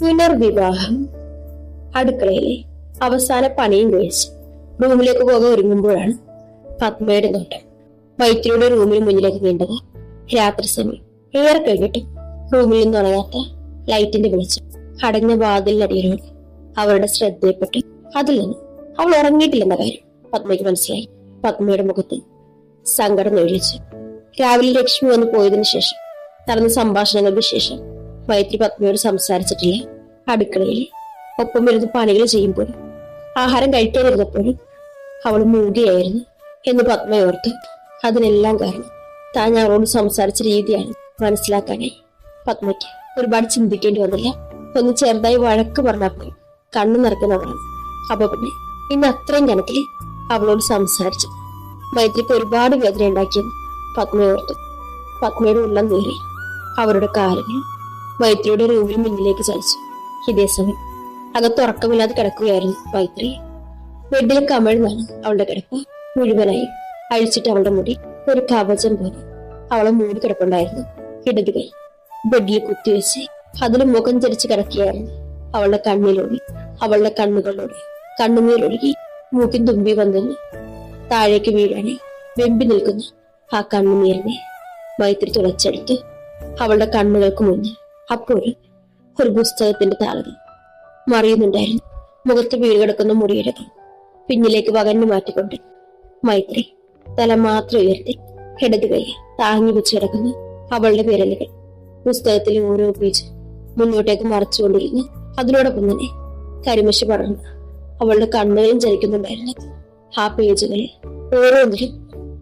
പുനർവിവാഹം. അടുക്കളയിലെ അവസാന പണിയും കഴിച്ച് റൂമിലേക്ക് പോകാൻ ഒരുങ്ങുമ്പോഴാണ് പത്മയുടെ നോട്ടം. മൈത്രിയുടെ റൂമിന് മുന്നിലേക്ക് നീണ്ടത് രാത്രി സമയം. ഏറെ കഴിഞ്ഞിട്ട് റൂമിൽ നിന്ന് ഉണങ്ങാത്ത ലൈറ്റിന്റെ വെളിച്ചം അടഞ്ഞ വാതിലിനടിയിലൂടെ അവരുടെ ശ്രദ്ധയെപ്പെട്ട് അതിൽ നിന്ന് അവൾ ഉറങ്ങിയിട്ടില്ലെന്ന കാര്യം പത്മയ്ക്ക് മനസ്സിലായി. പത്മയുടെ മുഖത്ത് സങ്കടം ഒഴിച്ചു. രാവിലെ ലക്ഷ്മി വന്ന് പോയതിനു ശേഷം നടന്ന സംഭാഷണങ്ങൾക്ക് ശേഷം മൈത്രി പത്മയോട് സംസാരിച്ചിട്ടില്ല. അടുക്കളയിൽ ഒപ്പം ഇരുന്ന് പണികൾ ചെയ്യുമ്പോഴും ആഹാരം കഴിക്കാതിരുന്നപ്പോഴും അവൾ മൂകയായിരുന്നു എന്ന് പത്മയോർത്ത് അതിനെല്ലാം കാരണം താൻ അവളോട് സംസാരിച്ച രീതിയാണ് മനസ്സിലാക്കാനായി. പത്മയ്ക്ക് ഒരുപാട് ചിന്തിക്കേണ്ടി വന്നില്ല. ഒന്ന് ചെറുതായി വഴക്ക് പറഞ്ഞപ്പോൾ കണ്ണു നിറക്കുന്നവളാണ് അപ്പൊ പിന്നെ ഇന്ന് അത്രയും കണക്കിൽ അവളോട് സംസാരിച്ചു. മൈത്രിക്ക് ഒരുപാട് വേദന ഉണ്ടാക്കിയത് പത്മയോർത്തു പത്മയുടെ ഉള്ളം നേറി അവരുടെ കാലുകൾ മൈത്രിയുടെ റൂമിന് മുന്നിലേക്ക് ചലിച്ചു. ഇതേസമയം അകത്ത് ഉറക്കമില്ലാതെ കിടക്കുകയായിരുന്നു വൈത്രി ബെഡിൽ കമഴ്ന്നാണ് അവളുടെ കിടപ്പ് മുഴുവനായി അഴിച്ചിട്ട് അവളുടെ മുടി ഒരു കവചം പോലെ അവളെ മൂടി കിടപ്പുണ്ടായിരുന്നു. ഇടത് കൈ ബെഡിൽ കുത്തിവെച്ച് അതിൽ മുഖം ചരിച്ച് കിടക്കുകയായിരുന്നു. അവളുടെ കണ്ണിലൂടെ അവളുടെ കണ്ണുകളിലൂടെ കണ്ണുനീരൊഴുകി മൂക്കിൻ തുമ്പി വന്നിരുന്നു താഴേക്ക് വീഴാനെ വെമ്പി നിൽക്കുന്നു ആ കണ്ണുനീരിനെ മൈത്രി തുളച്ചെടുത്ത് അവളുടെ കണ്ണുകൾക്ക് മുന്നിൽ അപ്പോഴും ഒരു പുസ്തകത്തിന്റെ താളുകൾ മറിയുന്നുണ്ടായിരുന്നു. മുഖത്ത് വീട് കിടക്കുന്ന മുറിയുടെ പിന്നിലേക്ക് വകഞ്ഞു മാറ്റിക്കൊണ്ട് മൈത്രി തല മാത്രം ഉയർത്തി ഇടത് കൈ താങ്ങി വെച്ച് കിടക്കുന്ന. അവളുടെ വിരലുകൾ പുസ്തകത്തിലെ ഓരോ പേജ് മുന്നോട്ടേക്ക് മറച്ചുകൊണ്ടിരുന്നു അതിനോടൊപ്പം തന്നെ കരിമശി പടർന്ന് അവളുടെ കണ്ണുകളും ചലിക്കുന്നുണ്ടായിരുന്നു ആ പേജുകളിൽ ഓരോന്നിലും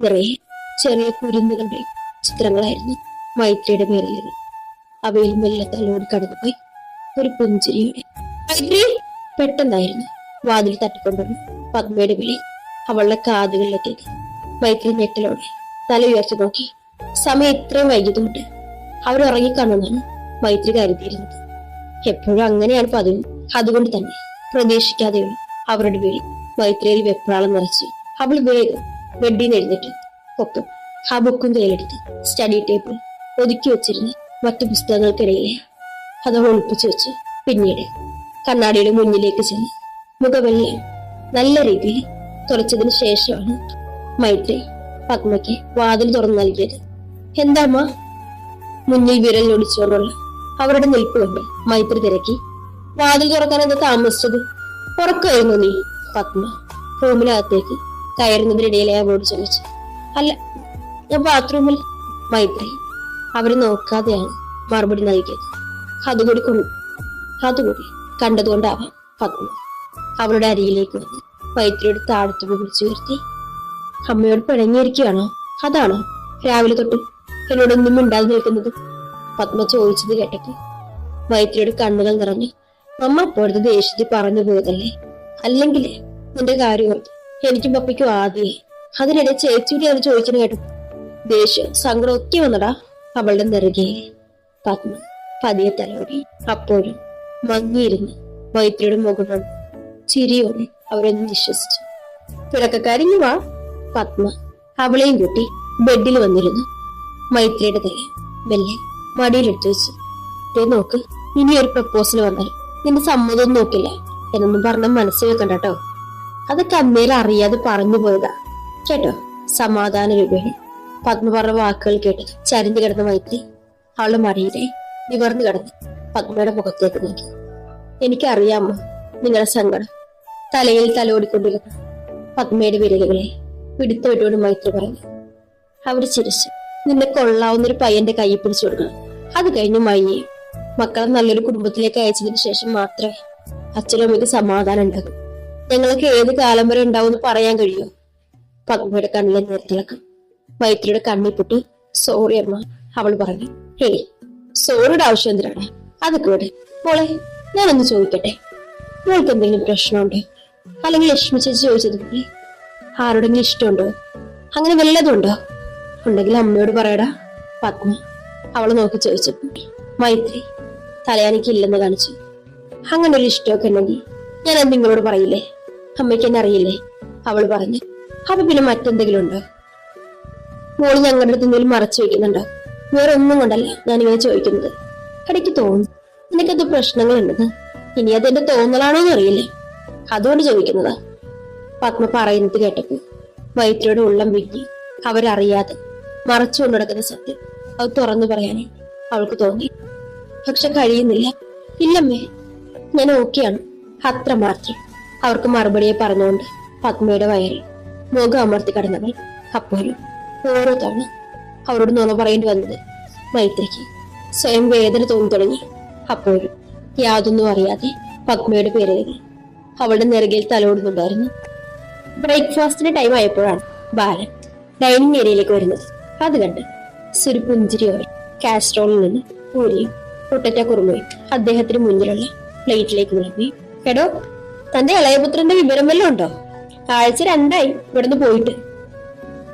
നിറയെ ചെറിയ കുരുന്നുകളുടെ ചിത്രങ്ങളായിരുന്നു മൈത്രിയുടെ വിരലുകൾ അവയിൽ മെല്ലെ തലോടി കടന്നുപോയി. ഒരു പുഞ്ചിരിയുടെ. പെട്ടെന്നായിരുന്നു. വാതിൽ തട്ടിക്കൊണ്ടുവന്നു. പത്മയുടെ വിളി അവളുടെ കാതുകളിലെത്തിയത് മൈത്രി ഞെട്ടലോടെ തല ഉയർത്തി നോക്കി. സമയം ഇത്രയും വൈകിയതുകൊണ്ട് അവരുറങ്ങിക്കാണെന്നാണ് മൈത്രി കരുതിയിരുന്നത്. എപ്പോഴും അങ്ങനെയാണ് പതിവ്. അതുകൊണ്ട് തന്നെ പ്രതീക്ഷിക്കാതെയുള്ള അവരുടെ വിളി മൈത്രിയിൽ വെപ്രാളം നിറച്ചു. അവൾ വേഗം ബെഡിൽ എഴുന്നേറ്റ്. ഒപ്പം ആ ബുക്കും കയ്യിലെടുത്ത് സ്റ്റഡി ടേബിൾ ഒതുക്കി വെച്ചിരുന്ന. മറ്റു പുസ്തകങ്ങൾക്കിടയിലെ അത് ഒളിപ്പിച്ചു വെച്ച് പിന്നീട് കണ്ണാടിയുടെ മുന്നിലേക്ക് ചെന്ന് മുഖവെള്ളി നല്ല രീതിയിൽ തുറച്ചതിന് ശേഷമാണ് മൈത്രി പത്മയ്ക്ക് വാതിൽ തുറന്നു നൽകിയത്. എന്താമ്മ? മുന്നിൽ വിരൽ ഒടിച്ചുകൊണ്ടുള്ള അവരുടെ നിൽപ്പ് കണ്ട് മൈത്രി തിരക്കി. വാതിൽ തുറക്കാൻ എന്താ താമസിച്ചത്? ഉറക്കമായിരുന്നു നീ? പത്മ റൂമിനകത്തേക്ക് കയറുന്നതിനിടയിലെ അവളോട് ചോദിച്ചു. അല്ല ഞാൻ ബാത്റൂമിൽ മൈത്രി അവരെ നോക്കാതെയാണ് മറുപടി നൽകിയത്. അതുകൂടി കൊണ്ട് അതുകൂടി കണ്ടതുകൊണ്ടാവാം പത്മ അവളുടെ അരിയിലേക്ക് വന്ന്. മൈത്രിയുടെ താഴത്തോട് പിടിച്ചു ഉയർത്തി അമ്മയോട് പിണങ്ങിയിരിക്കുകയാണോ? അതാണോ? രാവിലെ തൊട്ട് എന്നോടൊന്നും മിണ്ടാതെ നിൽക്കുന്നത്? പത്മ ചോദിച്ചത് കേട്ടപ്പോൾ മൈത്രിയുടെ കണ്ണുകൾ നിറഞ്ഞു. അമ്മ അപ്പോഴത്തെ ദേഷ്യത്തിൽ പറഞ്ഞു പോയതല്ലേ അല്ലെങ്കിൽ നിന്റെ കാര്യം എനിക്കും പപ്പയ്ക്കും ആദ്യേ. അതിനിടെ ചേച്ചിയുടെ അത് ചോദിച്ചിട്ട് കേട്ടു ദേഷ്യം സങ്കടം ഒക്കെ വന്നടാ. അവളുടെ നെറുകെ പത്മ പതിയെ തലോടി. അപ്പോഴും മങ്ങിയിരുന്ന് മൈത്രിയുടെ മുഖം ചിരിയോടെ അവരൊന്ന് വിശ്വസിച്ചു. കിടക്കക്കാരിഞ്ഞു വാ പത്മ. അവളെയും കൂട്ടി ബെഡിൽ വന്നിരുന്നു. മൈത്രിയുടെ തല മെല്ലെ മടിയിലെടുത്തു വെച്ചു. ദേ നോക്ക് ഇനി ഒരു പ്രപ്പോസൽ വന്നാൽ നിന്റെ സമ്മതം നോക്കില്ല എന്നൊന്നും പറഞ്ഞ മനസ്സിൽ വെക്കണ്ട അതൊക്കെ അമ്മയിൽ അറിയാതെ പറഞ്ഞു പോയതാ. കേട്ടോ സമാധാന രൂപേണ. പത്മ പറഞ്ഞ വാക്കുകൾ കേട്ട് ചരിഞ്ഞു കിടന്ന മൈത്രി അവളുടെ മടിയിലെ നിവർന്നു കിടന്ന് പത്മയുടെ മുഖത്തേക്ക് നോക്കി. എനിക്കറിയാമോ നിങ്ങളുടെ സങ്കടം? തലയിൽ തലോടിക്കൊണ്ടിരുന്ന പത്മയുടെ വിരലുകളെ പിടുത്തു വിട്ടുകൊണ്ട് മൈത്രി പറഞ്ഞു. അവർ ചിരിച്ചു. നിന്നെ കൊള്ളാവുന്നൊരു പയ്യന്റെ കൈ പിടിച്ചു കൊടുക്കണം. അത് കഴിഞ്ഞ് മയ്യെ മക്കളെ നല്ലൊരു കുടുംബത്തിലേക്ക് അയച്ചതിന് ശേഷം മാത്രമേ അച്ഛനും അമ്മയ്ക്ക് സമാധാനം ഉണ്ടാകും. ഞങ്ങൾക്ക് ഏത് കാലം വരെ ഉണ്ടാവും എന്ന് പറയാൻ കഴിയുമോ? പത്മയുടെ കണ്ണിലെ നേരത്തിളക്കം മൈത്രിയുടെ കണ്ണിൽ പൊട്ടി സോറി അമ്മ അവൾ പറഞ്ഞു. ഹേ സോറിയുടെ ആവശ്യം എന്തിനാണ് അതൊക്കെ ഇവിടെ മോളെ ഞാനൊന്ന് ചോദിക്കട്ടെ? മോൾക്ക് എന്തെങ്കിലും പ്രശ്നമുണ്ടോ? അല്ലെങ്കിൽ ലക്ഷ്മി ചേച്ചി ചോദിച്ചതുപോലെ ആരോടെങ്കിലും ഇഷ്ടമുണ്ടോ? അങ്ങനെ വല്ലതുണ്ടോ ഉണ്ടെങ്കിൽ അമ്മയോട് പറയടാ പത്മ അവൾ നോക്കി ചോദിച്ചു മൈത്രി തലയാനിക്കില്ലെന്ന് കാണിച്ചു. അങ്ങനെ ഒരു ഇഷ്ടമൊക്കെ ഉണ്ടെങ്കിൽ ഞാൻ അത് നിങ്ങളോട് പറയില്ലേ? അമ്മയ്ക്ക് എന്നെ അറിയില്ലേ? അവൾ പറഞ്ഞു. അപ്പൊ പിന്നെ മറ്റെന്തെങ്കിലും ഉണ്ടോ? മോൾ ഞങ്ങളുടെ അടുത്ത് എന്തെങ്കിലും മറച്ചു വെക്കുന്നുണ്ടോ? വേറെ ഒന്നും കൊണ്ടല്ല ഞാൻ ഇങ്ങനെ ചോദിക്കുന്നത്. ഇടയ്ക്ക് തോന്നുന്നു നിനക്കത് പ്രശ്നങ്ങളുണ്ടെന്ന്. ഇനി അതെന്റെ തോന്നലാണോ എന്ന് അറിയില്ലേ? അതുകൊണ്ട് ചോദിക്കുന്നതാ. പത്മ പറയുന്നത് കേട്ടപ്പോ മൈത്രിയുടെ ഉള്ളം വിങ്ങി. അവരറിയാതെ മറച്ചുകൊണ്ട് നടക്കുന്ന സത്യം അത് തുറന്നു പറയാനേ അവൾക്ക് തോന്നി. പക്ഷെ കഴിയുന്നില്ല. ഇല്ലമ്മേ ഞാൻ ഓക്കെയാണ്. അത്ര മാത്രം. അവർക്ക് മറുപടിയെ പറഞ്ഞുകൊണ്ട് പത്മയുടെ വയറിൽ മുഖം അമർത്തി കടന്നവൾ അപ്പോഴും ഓരോ തവണ അവരോട് നുണ പറയേണ്ടി വന്നത് മൈത്രിക്ക്. സ്വയം വേദന തോന്നി തുടങ്ങി. അപ്പോഴും യാതൊന്നും അറിയാതെ പത്മയുടെ പേരുകൾ അവളുടെ നെറുകയിൽ തലോടുന്നുണ്ടായിരുന്നു. ബ്രേക്ക്ഫാസ്റ്റിന് ടൈം ആയപ്പോഴാണ് ബാലൻ ഡൈനിങ് ഏരിയയിലേക്ക് വരുന്നത്. അത് കണ്ട് സുരു പുഞ്ചിരിയോടെ കാസ്ട്രോളിൽ നിന്ന് പൂരിയും പൊട്ടറ്റ കുറുമയും അദ്ദേഹത്തിന് മുന്നിലുള്ള പ്ലേറ്റിലേക്ക് വിളമ്പി. എടോ തന്റെ ഇളയപുത്രന്റെ വിവരം വല്ലതും ഉണ്ടോ? ആഴ്ച രണ്ടായി ഇവിടുന്ന് പോയിട്ട്.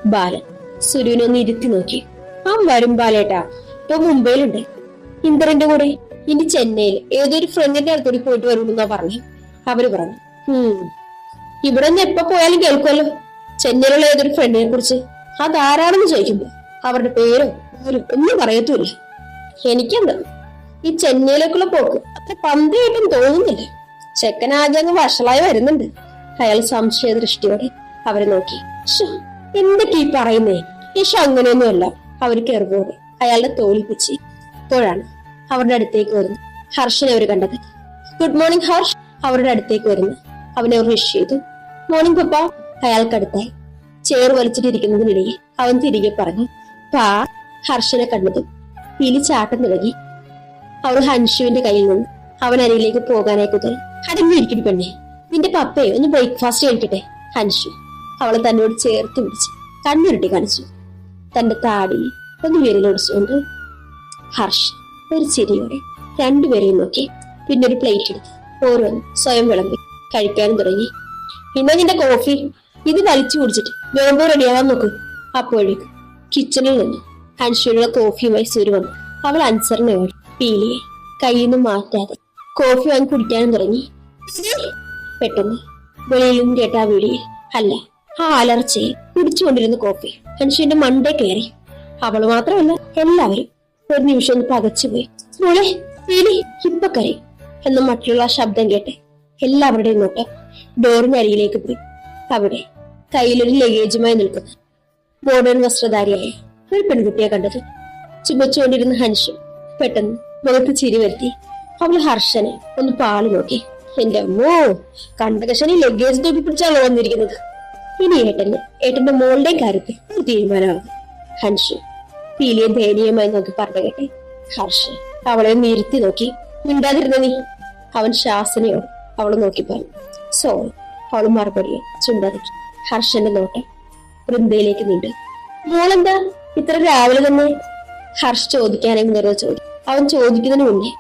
ബാലൻ സുരുവിനെ ഒന്ന് ഇരുത്തി നോക്കി. ആ വരും ബാലേട്ടാ. ഇപ്പൊ മുംബൈയിലുണ്ട്. ഇന്ദ്രന്റെ കൂടെ ഇനി ചെന്നൈയിൽ ഏതൊരു ഫ്രണ്ടിന്റെ അടുത്തോടി പോയിട്ട് വരുമെന്നാ പറഞ്ഞു. അവർ പറഞ്ഞു. ഹും ഇവിടെ നിന്ന് എപ്പോ പോയാലും കേൾക്കുമല്ലോ ചെന്നൈയിലുള്ള ഏതൊരു ഫ്രണ്ടിനെ കുറിച്ച്. അതാരാണെന്ന് ചോദിക്കുമ്പോ അവരുടെ പേരോ ഒന്നും പറയത്തൂല്ല. എനിക്കെന്താ ഈ ചെന്നൈയിലേക്കുള്ള പോക്ക് അത്ര പന്തിയായിട്ടും തോന്നുന്നില്ല. ചെക്കൻ ആദ്യം അങ്ങ് വഷളായി വരുന്നുണ്ട്. അയാൾ സംശയ ദൃഷ്ടിയോടെ അവരെ നോക്കി. എന്തൊക്കെ ഈ പറയുന്നേ? ഈശോ അങ്ങനെയൊന്നുമല്ല. അവർ കയറുപോലെ അയാളെ തോളിൽ പിച്ചി അപ്പോഴാണ് അവരുടെ അടുത്തേക്ക് വരുന്നത്. ഹർഷനെ അവർ കണ്ടത്. Good morning Harsh. അവരുടെ അടുത്തേക്ക് വരുന്നു. അവനെ അവർ വിഷ് ചെയ്തു. മോർണിംഗ് പപ്പ. അയാൾക്കടുത്തായി ചേർ വലിച്ചിട്ടിരിക്കുന്നതിനിടയിൽ അവൻ തിരികെ പറഞ്ഞു പാ ഹർഷനെ കണ്ടതും പിലി ചാട്ടം തുടങ്ങി. അവർ ഹൻഷുവിന്റെ കയ്യിൽ നിന്ന് അവൻ അരിയിലേക്ക് പോകാനായി കുതറി അടങ്ങിയിരിക്കും പെണ്ണെ. നിന്റെ പപ്പയെ ഒന്ന് ബ്രേക്ക്ഫാസ്റ്റ് കഴിക്കട്ടെ ഹൻഷു അവളെ തന്നോട് ചേർത്ത് പിടിച്ച് കണ്ണുരുട്ടി കാണിച്ചു. തന്റെ താടി ഒന്ന് വിരലൊടിച്ചുകൊണ്ട് ഹർഷ് ഒരു ചിരിയോടെ രണ്ടുപേരെയും നോക്കി. പിന്നെ ഒരു പ്ലേറ്റ് എടുത്ത് ഓരോന്ന് സ്വയം വിളമ്പി കഴിക്കാൻ തുടങ്ങി. പിന്നെ നിന്റെ കോഫി ഇത് വലിച്ചു കുടിച്ചിട്ട് വേമ്പോ റെഡിയാവാൻ നോക്കൂ. അപ്പോഴേക്കും കിച്ചണിൽ നിന്ന് അൻഷുരുടെ കോഫിയുമായി സൂര്യ വന്നു. അവൾ ഓടി പീലിയെ കയ്യിൽ നിന്ന് മാറ്റാതെ കോഫി വാങ്ങി കുടിക്കാനും തുടങ്ങി. പെട്ടെന്ന് വെളിയിലും കേട്ട ആ വിളിയിൽ അല്ല ആ അലർച്ചയിൽ കുടിച്ചുകൊണ്ടിരുന്ന കോഫി മനുഷ്യന്റെ മണ്ടേ കയറി. അവൾ മാത്രമല്ല എല്ലാവരും ഒരു നിമിഷം ഒന്ന് പകച്ചുപോയി മോളെ പീലി ഇപ്പൊ കരയും എന്ന മറ്റുള്ള ശബ്ദം കേട്ട് എല്ലാവരുടെയും നോട്ടം ഡോറിനരിയിലേക്ക് പോയി. അവിടെ കയ്യിലൊരു ലഗേജുമായി നിൽക്കുന്ന. മോഡേൺ വസ്ത്രധാരിയായ ഒരു പെൺകുട്ടിയെ കണ്ടത് ചുമച്ചുകൊണ്ടിരുന്ന ഹൻഷു പെട്ടെന്ന് മുഖത്ത് ചിരി വരുത്തി. അവൾ ഹർഷനെ ഒന്ന് പാളി നോക്കി. എന്റെ അമ്മോ കണ്ടകശനി ലഗേജ് തൂക്കി പിടിച്ചാണോ വന്നിരിക്കുന്നത്? ഇനി ഏട്ടന് ഏട്ടന്റെ മോളുടെയും കാര്യത്തിൽ ഒരു തീരുമാനമാകും. ഹൻഷു പീലിയെ ദയനീയമായി നോക്കി പറഞ്ഞു കേട്ടെ ഹർഷ് അവളെ നിരുത്തി നോക്കി. മിണ്ടാതിരുന്ന നീ. അവൻ ശാസനയോട് അവളെ നോക്കി പറഞ്ഞു. സോറി അവൾ മറുപടിയെ ചുണ്ടാതിക്കി ഹർഷന്റെ നോട്ടം വൃന്ദയിലേക്ക് നീണ്ടു. മോളെന്താ? ഇത്ര രാവിലെ തന്നെ? ഹർഷ് ചോദിക്കാനായി നിറവ് ചോദിച്ചു അവൻ ചോദിക്കുന്നതിന് മുന്നേ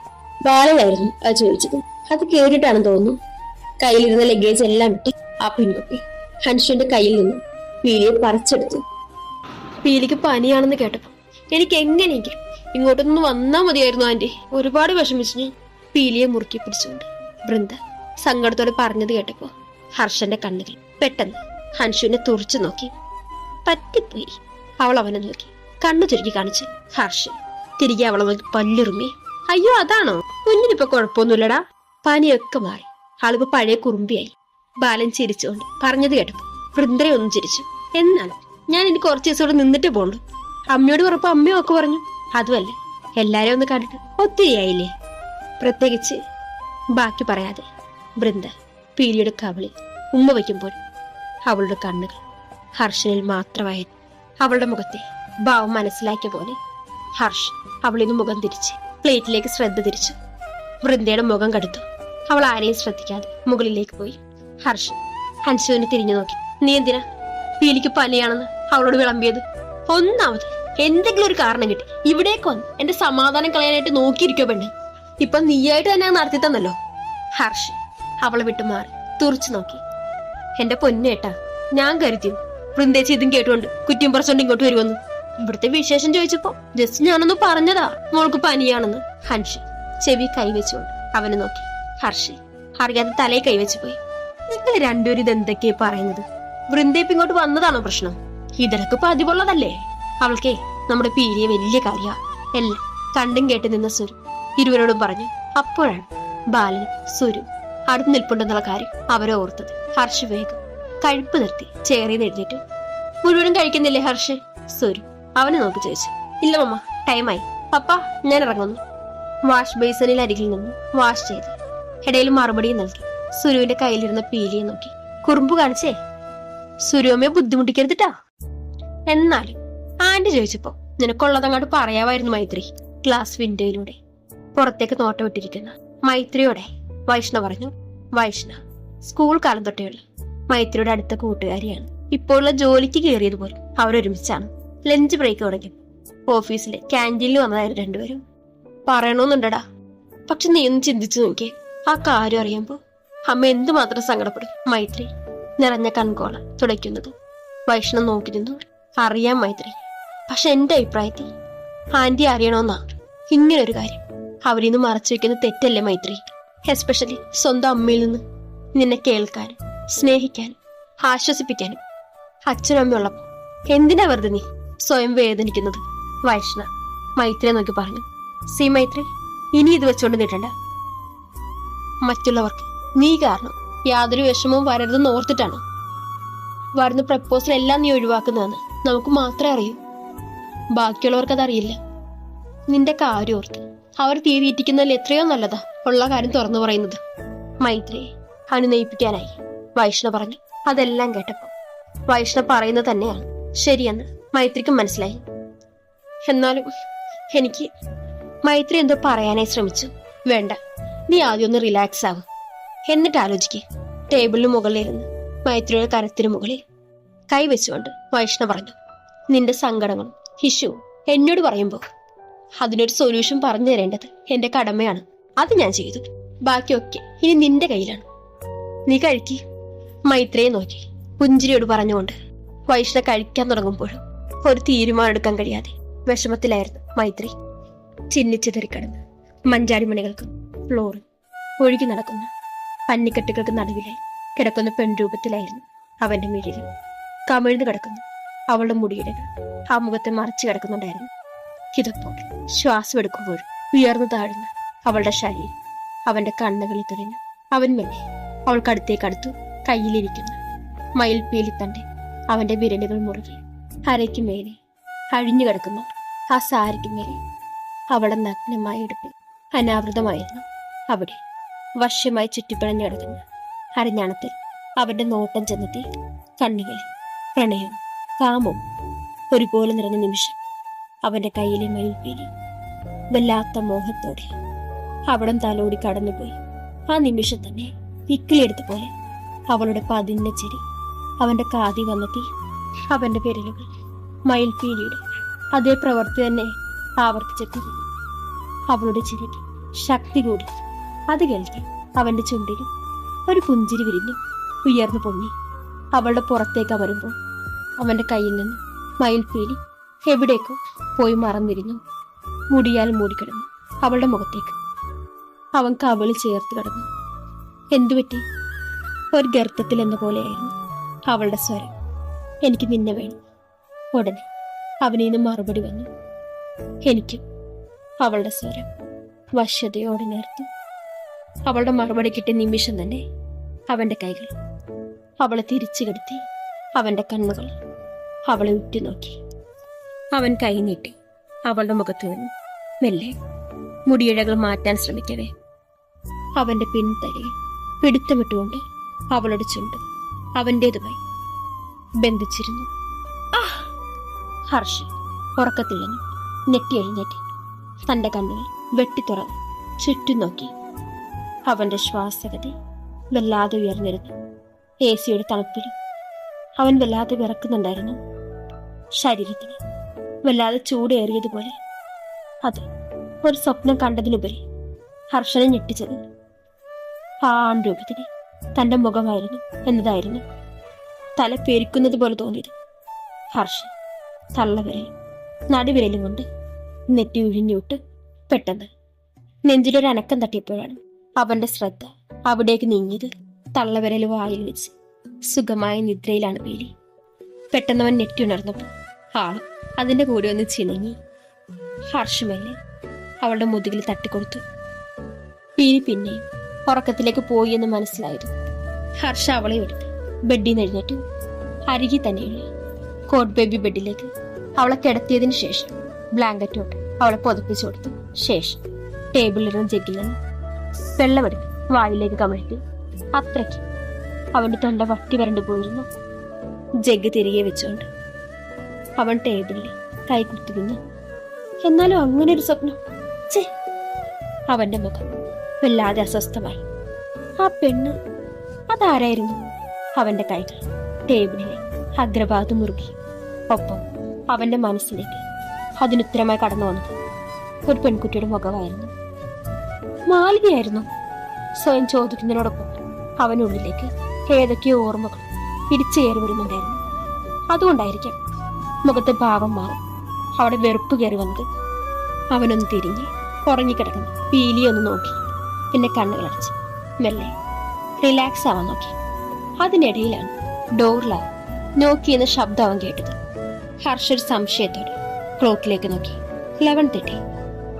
ബാലനായിരുന്നു അത് ചോദിച്ചത്. അത് കേട്ടിട്ടാണെന്ന് തോന്നുന്നു. കയ്യിലിരുന്ന ലഗേജ് എല്ലാം ഇട്ട് ആ പെൺകുട്ടി ഹൻഷുവിന്റെ കയ്യിൽ നിന്ന് പീലിയെ പറിച്ചെടുത്തു. പീലിക്ക് പനിയാണെന്ന് കേട്ടപ്പോ എനിക്ക് എങ്ങനെയെങ്കിലും ഇങ്ങോട്ടൊന്ന് വന്നാ മതിയായിരുന്നു ആന്റി. ഒരുപാട് വിഷമിച്ചു ഞാൻ പീലിയെ മുറുക്കി പിടിച്ചുകൊണ്ട് വൃന്ദ സങ്കടത്തോടെ പറഞ്ഞത് കേട്ടപ്പോ ഹർഷന്റെ കണ്ണുകൾ പെട്ടെന്ന് ഹൻഷുവിനെ തുറച്ചു നോക്കി. പറ്റിപ്പോയി. അവൾ അവനെ നോക്കി. കണ്ണു ചുരുക്കി കാണിച്ച് ഹർഷൻ തിരികെ അവളെ നോക്കി പല്ലുറുമി അയ്യോ അതാണോ? കുഞ്ഞിനിപ്പോ കുഴപ്പമൊന്നുമില്ലടാ. പനിയൊക്കെ മാറി. ആളിപ്പോ പഴയ കുറുമ്പിയായി. ബാലൻ ചിരിച്ചുകൊണ്ട് പറഞ്ഞത് കേട്ടു. വൃന്ദരെ ഒന്നും ചിരിച്ചു. എന്നാൽ ഞാൻ ഇനി കുറച്ച് ദിവസം നിന്നിട്ട് പോണ്ടു അമ്മയോട് ഉറപ്പ് അമ്മയും ഒക്കെ പറഞ്ഞു. അതുമല്ല എല്ലാരെയും ഒന്ന് കണ്ടിട്ട് ഒത്തിരി ആയില്ലേ പ്രത്യേകിച്ച് ബാക്കി പറയാതെ വൃന്ദ പീലിയുടെ കവളി ഉമ്മ വയ്ക്കുമ്പോൾ അവളുടെ കണ്ണുകൾ ഹർഷനിൽ മാത്രമായിരുന്നു. അവളുടെ മുഖത്തെ ഭാവം മനസ്സിലാക്കിയ പോലെ ഹർഷ് അവളിൽ നിന്ന് മുഖം തിരിച്ച് പ്ലേറ്റിലേക്ക് ശ്രദ്ധ തിരിച്ചു. വൃന്ദയുടെ മുഖം കടുത്തു. അവൾ ആരെയും ശ്രദ്ധിക്കാതെ മുകളിലേക്ക് പോയി. ഹർഷ് ഹൻസുവിനെ തിരിഞ്ഞു നോക്കി. നീ എന്തിനാ? പീലിക്ക് പനിയാണെന്ന് അവളോട് വിളമ്പിയത്. ഒന്നാമത് എന്തെങ്കിലും ഒരു കാരണം കിട്ടി. ഇവിടേക്ക് വന്ന് എന്റെ സമാധാനം കളയാനായിട്ട് നോക്കിയിരിക്കോ പെണ്ണ്. ഇപ്പൊ നീയായിട്ട് തന്നെ നടത്തി തന്നല്ലോ. ഹർഷ് അവളെ വിട്ടു മാറി. തുറച്ചു നോക്കി. എന്റെ പൊന്നേട്ടാ ഞാൻ കരുതിയും വൃന്ദേച്ചി ഇതും കേട്ടുകൊണ്ട് കുറ്റിയും പറച്ചോണ്ട് ഇങ്ങോട്ട് വരുമെന്ന്. ഇവിടുത്തെ വിശേഷം ചോദിച്ചപ്പോ ജസ്റ്റ് ഞാനൊന്ന് പറഞ്ഞതാ മോൾക്ക് പനിയാണെന്ന്. ഹൻഷ് ചെവി കൈവച്ചുകൊണ്ട് അവനെ നോക്കി. ഹർഷ് അറിയാതെ തലയെ കൈവച്ചു പോയി. നിങ്ങൾ രണ്ടുപേരും ഇതെന്തൊക്കെയാ പറയുന്നത്? വൃന്ദേപ്പ് ഇങ്ങോട്ട് വന്നതാണോ പ്രശ്നം? ഇതൊക്കെ പതിവുള്ളതല്ലേ? അവൾക്കേ നമ്മുടെ പീരിയ വലിയ കാര്യ. എല്ലാം കണ്ടും കേട്ട് നിന്ന സുരു ഇരുവരോടും പറഞ്ഞു അപ്പോഴാണ് ബാലൻ സുരു അടുത്ത് നിൽപ്പുണ്ടെന്നുള്ള കാര്യം അവരെ ഓർത്തത്. ഹർഷ് വേഗം കഴുപ്പ് നിർത്തി ചേറിന്ന് എഴുന്നേറ്റ്. മുഴുവനും കഴിക്കുന്നില്ലേ ഹർഷ്? സുരു അവനെ നോക്കി ചോദിച്ചു. ഇല്ല മമ്മ ടൈമായി പപ്പ ഞാൻ ഇറങ്ങുന്നു. വാഷ് ബേസിനിൽ അരികിൽ നിന്ന് വാഷ് ചെയ്ത്. ഇടയിൽ മറുപടിയും നൽകി. സുരുവിന്റെ കയ്യിലിരുന്ന പീലിയെ നോക്കി. കുറുമ്പ് കാണിച്ചേ സുരുവമ്മയെ ബുദ്ധിമുട്ടിക്കരുതിട്ടാ. എന്നാലും ആന്റി ചോദിച്ചപ്പോ നിനക്കുള്ളതങ്ങോട്ട് പറയാമായിരുന്നു മൈത്രി. ഗ്ലാസ് വിൻഡോയിലൂടെ പുറത്തേക്ക് നോട്ടം ഇട്ടിരിക്കുന്ന മൈത്രിയോടെ വൈഷ്ണ പറഞ്ഞു വൈഷ്ണ സ്കൂൾ കാലം തൊട്ടേയുള്ള മൈത്രിയുടെ അടുത്ത കൂട്ടുകാരിയാണ്. ഇപ്പോഴുള്ള ജോലിക്ക് കയറിയത് പോലും അവരൊരുമിച്ചാണ്. ലഞ്ച് ബ്രേക്ക് തുടങ്ങി. ഓഫീസിലെ ക്യാന്റീനിൽ വന്നതായിരുന്നു രണ്ടുപേരും. പറയണമെന്നുണ്ടടാ പക്ഷെ നീ ഒന്ന് ചിന്തിച്ചു നോക്കിയേ ആ കാര്യം അറിയുമ്പോ അമ്മ എന്തുമാത്രം സങ്കടപ്പെടും? മൈത്രി നിറഞ്ഞ കൺകോള തുടയ്ക്കുന്നത്. വൈഷ്ണവ് നോക്കി നിന്നു അറിയാം മൈത്രി പക്ഷെ എന്റെ അഭിപ്രായത്തിൽ ആന്റി അറിയണമെന്നാ ഇങ്ങനെ ഒരു കാര്യം. അവരിൽ നിന്ന് മറച്ചു വെക്കുന്ന തെറ്റല്ലേ മൈത്രി? എസ്പെഷ്യലി സ്വന്തം അമ്മയിൽ നിന്ന് നിന്നെ കേൾക്കാനും സ്നേഹിക്കാനും ആശ്വസിപ്പിക്കാനും. അച്ഛനും അമ്മയും ഉള്ളപ്പോ എന്തിനാ വെറുതെ നീ സ്വയം വേദനിക്കുന്നത്? വൈഷ്ണ മൈത്രിയെ നോക്കി പറഞ്ഞു. സി മൈത്രി ഇനി ഇത് വെച്ചോണ്ട് നീട്ടണ്ട മറ്റുള്ളവർക്ക് നീ കാരണം. യാതൊരു വിഷമവും വരരുതെന്ന് ഓർത്തിട്ടാണ്. വരുന്ന പ്രപ്പോസൽ എല്ലാം നീ ഒഴിവാക്കുന്നതെന്ന് നമുക്ക് മാത്രമേ അറിയൂ. ബാക്കിയുള്ളവർക്ക് അതറിയില്ല. നിന്റെ കാര്യം ഓർത്ത്. അവർ തീ എത്രയോ നല്ലതാ ഉള്ള കാര്യം തുറന്നു പറയുന്നത്. മൈത്രിയെ അനുനയിപ്പിക്കാനായി വൈഷ്ണ പറഞ്ഞു. അതെല്ലാം കേട്ടപ്പോ വൈഷ്ണ പറയുന്നത് തന്നെയാണ്. ശരിയെന്ന് മൈത്രിക്കും മനസ്സിലായി. എന്നാലും എനിക്ക് മൈത്രി എന്തോ പറയാനായി ശ്രമിച്ചു. വേണ്ട നീ ആദ്യം ഒന്ന് റിലാക്സ് ആവും. എന്നിട്ട് ആലോചിക്ക് ടേബിളിന് മുകളിലിരുന്ന് മൈത്രിയുടെ കരത്തിന് മുകളിൽ കൈവച്ചുകൊണ്ട് വൈഷ്ണവ പറഞ്ഞു നിന്റെ സങ്കടങ്ങളും ഹിഷുവും എന്നോട് പറയുമ്പോൾ അതിനൊരു സൊല്യൂഷൻ പറഞ്ഞു തരേണ്ടത് എന്റെ കടമയാണ്. അത് ഞാൻ ചെയ്തു. ബാക്കിയൊക്കെ ഇനി നിന്റെ കയ്യിലാണ്. നീ കഴിക്കി. മൈത്രയെ നോക്കി. പുഞ്ചിരിയോട് പറഞ്ഞുകൊണ്ട് വൈഷ്ണവ കഴിക്കാൻ തുടങ്ങുമ്പോഴും ഒരു തീരുമാനം എടുക്കാൻ കഴിയാതെ വിഷമത്തിലായിരുന്നു മൈത്രി. ചിന്നിച്ചു തെറിക്കടന്ന് മഞ്ചാടിമണികൾക്കും ഫ്ലോറും ഒഴുകി നടക്കുന്ന. പന്നിക്കെട്ടുകൾക്ക് നടുവിലായി കിടക്കുന്ന പെൺരൂപത്തിലായിരുന്നു അവന്റെ മിഴിൽ കമിഴ്ന്നു കിടക്കുന്നു. അവളുടെ മുടിയിടകൾ ആ മുഖത്തെ മറച്ചു കിടക്കുന്നുണ്ടായിരുന്നു. ഇതപ്പോൾ ശ്വാസം എടുക്കുമ്പോഴും ഉയർന്നു താഴുന്ന അവളുടെ ശരീരം അവന്റെ കണ്ണുകളിൽ തുറഞ്ഞു അവൻ മെല്ലെ അവൾക്കടുത്തേക്ക് അടുത്തു കയ്യിലിരിക്കുന്ന. മയിൽപ്പീലി തന്റെ അവന്റെ വിരലുകൾ മുറുകെ അരയ്ക്ക് മേലെ അഴിഞ്ഞു കിടക്കുന്ന. ആ സാരിക്ക് മേലെ അവളുടെ നഗ്നമായ എടുപ്പ് അനാവൃതമായിരുന്നു അവിടെ. വശ്യമായി ചുറ്റിപ്പിഴഞ്ഞു കിടക്കുന്നു. അരഞ്ഞാണത്തിൽ അവന്റെ നോട്ടം ചെന്നെത്തി കണ്ണുകൾ പ്രണയം കാമം ഒരുപോലെ നിറഞ്ഞ നിമിഷം അവന്റെ കയ്യിലെ മയിൽപ്പീലി വല്ലാത്ത മോഹത്തോടെ അവിടം തലോടി കടന്നുപോയി. ആ നിമിഷം തന്നെ ഇക്കിളിയെടുത്ത പോലെ അവളുടെ പതിന്ന ചെരി അവന്റെ കാതി വന്നെത്തി അവന്റെ വിരലുകൾ മയിൽപ്പീലിയുടെ അതേ പ്രവൃത്തി തന്നെ ആവർത്തിച്ചെത്തി അവളുടെ ചിരിക്ക് ശക്തി കൂടി അത് കേൾക്കെ. അവന്റെ ചുണ്ടിൽ ഒരു പുഞ്ചിരി വിരിഞ്ഞു ഉയർന്നു പൊങ്ങി. അവളുടെ പുറത്തേക്ക് വരുമ്പോൾ അവന്റെ കയ്യിൽ നിന്ന് മയിൽപ്പീലി എവിടേക്കോ പോയി മറന്നിരുന്നു. മുടിയാൽ മൂടിക്കിടന്നു അവളുടെ മുഖത്തേക്ക്. അവൻ കവിളി ചേർത്ത് കിടന്നു. എന്തുപറ്റി ഒരു ഗർത്തത്തിൽ എന്ന പോലെയായിരുന്നു അവളുടെ സ്വരം. എനിക്ക് നിന്നെ വേണം. ഉടനെ അവനിൽ നിന്ന് മറുപടി വന്നു. എനിക്കും അവളുടെ സ്വരം വശ്യതയോടെ നേർത്തു. അവളുടെ മറുപടി കിട്ടിയ നിമിഷം തന്നെ അവന്റെ കൈകൾ അവളെ തിരിച്ചു കെടുത്തി അവന്റെ കണ്ണുകൾ അവളെ ഉറ്റുനോക്കി അവൻ കൈ നീട്ടി അവളുടെ മുഖത്ത് നിന്ന് മെല്ലെ മുടിയിഴകൾ മാറ്റാൻ ശ്രമിക്കവേ. അവന്റെ പിൻതലയിൽ പിടുത്തമിട്ടുകൊണ്ട് അവളുടെ ചുണ്ട് അവന്റെതുമായി ബന്ധിച്ചിരുന്നു! ഹർഷ് ഉറക്കത്തിൽ നിന്ന് നെറ്റി എഴുന്നേറ്റ് തന്റെ കണ്ണുകൾ വെട്ടിത്തുറന്ന് ചുറ്റും നോക്കി. അവന്റെ ശ്വാസഗതി വല്ലാതെ ഉയർന്നിരുന്നു. എ സിയുടെ തണുപ്പിലും അവൻ വല്ലാതെ വിറക്കുന്നുണ്ടായിരുന്നു. ശരീരത്തിന് വല്ലാതെ ചൂടേറിയതുപോലെ അത് ഒരു സ്വപ്നം കണ്ടതിനുപരി ഹർഷനെ ഞെട്ടിച്ചത് ആ തന്റെ മുഖമായിരുന്നു എന്നതായിരുന്നു. തല പേരിക്കുന്നത് പോലെ തോന്നിയത്. ഹർഷൻ തള്ളവിരൽ നടുവിരലും കൊണ്ട് നെറ്റി ഉഴിഞ്ഞുവിട്ട് പെട്ടെന്ന് നെഞ്ചിലൊരു അനക്കം തട്ടിയപ്പോഴാണ് അവന്റെ ശ്രദ്ധ അവിടേക്ക് നീങ്ങിയത് തള്ളവിരൽ വായിൽ വെച്ച്. സുഖമായ നിദ്രയിലാണ് പേലി. പെട്ടെന്നവൻ നെറ്റി ഉണർന്നപ്പോൾ ആളും അതിന്റെ കൂടെ ഒന്ന് ചിണങ്ങി. ഹർഷമല്ലേ അവളുടെ മുതുകിൽ തട്ടിക്കൊടുത്തു. പീലി പിന്നെ ഉറക്കത്തിലേക്ക് പോയി എന്ന് മനസ്സിലായിരുന്നു. ഹർഷ അവളെ എടുത്ത് ബെഡിൽ നിന്ന് എഴുന്നേറ്റു. അരികെ തന്നെയുള്ള കോട്ട് ബേബി ബെഡിലേക്ക് അവളെ കിടത്തിയതിനു ശേഷം ബ്ലാങ്കറ്റോട്ട് അവളെ പുതപ്പിച്ചു കൊടുത്തു. ശേഷം ടേബിളിലും നിന്ന് വെള്ളമെടുത്ത് വായിലേക്ക് കമഴ്ത്തി. അത്രയ്ക്ക്. അവന്റെ തൊണ്ട വട്ടി വരണ്ടു പോയിരുന്നു. ജഗ് തിരികെ വെച്ചുകൊണ്ട് അവൻ ടേബിളിൽ കൈ കുത്തിരുന്നു എന്നാലും അങ്ങനെ ഒരു സ്വപ്നം. ചേ അവന്റെ മുഖം വല്ലാതെ അസ്വസ്ഥമായി. ആ പെണ്ണ് അതാരായിരുന്നു? അവന്റെ കൈകൾ ടേബിളിലെ അഗ്രഭാഗത്ത് മുറുകി. ഒപ്പം അവന്റെ മനസ്സിലേക്ക് അതിനുത്തരമായി കടന്നു വന്നത് ഒരു പെൺകുട്ടിയുടെ മുഖമായിരുന്നു. മാലികയായിരുന്നു സ്വയം ചോദിക്കുന്നതിനോടൊപ്പം അവനുള്ളിലേക്ക് ഏതൊക്കെയോ ഓർമ്മകൾ പിടിച്ചേറി വരുന്നുണ്ടായിരുന്നു. അതുകൊണ്ടായിരിക്കാം മുഖത്തെ ഭാവം മാറും. അവിടെ വെറുപ്പ് കയറി വന്നത്. അവനൊന്ന് തിരിഞ്ഞ് ഉറങ്ങിക്കിടക്കുന്നു. പീലിയൊന്ന് നോക്കി. പിന്നെ കണ്ണുകളടച്ച് മെല്ലെ റിലാക്സ് ആവാൻ നോക്കി. അതിനിടയിലാണ് ഡോറിലാവും നോക്കിയെന്ന ശബ്ദം അവൻ കേട്ടത്. ഹർഷ ഒരു സംശയത്തോടെ ക്ലോക്കിലേക്ക് നോക്കി. ലെവൻ തേർട്ടി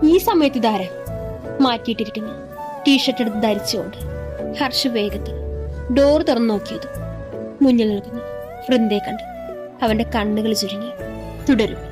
ഈ സമയത്ത് ഇതാരാ? മാറ്റിയിട്ടിരിക്കുന്ന. ടീഷർട്ട് എടുത്ത് ധരിച്ചുകൊണ്ട് ഹർഷ വേഗത്തിൽ ഡോർ തുറന്നു നോക്കിയത് മുന്നിൽ നിൽക്കുന്നു. വൃന്ദയെ കണ്ട് അവന്റെ കണ്ണുകൾ ചുരുങ്ങി. തുടരും.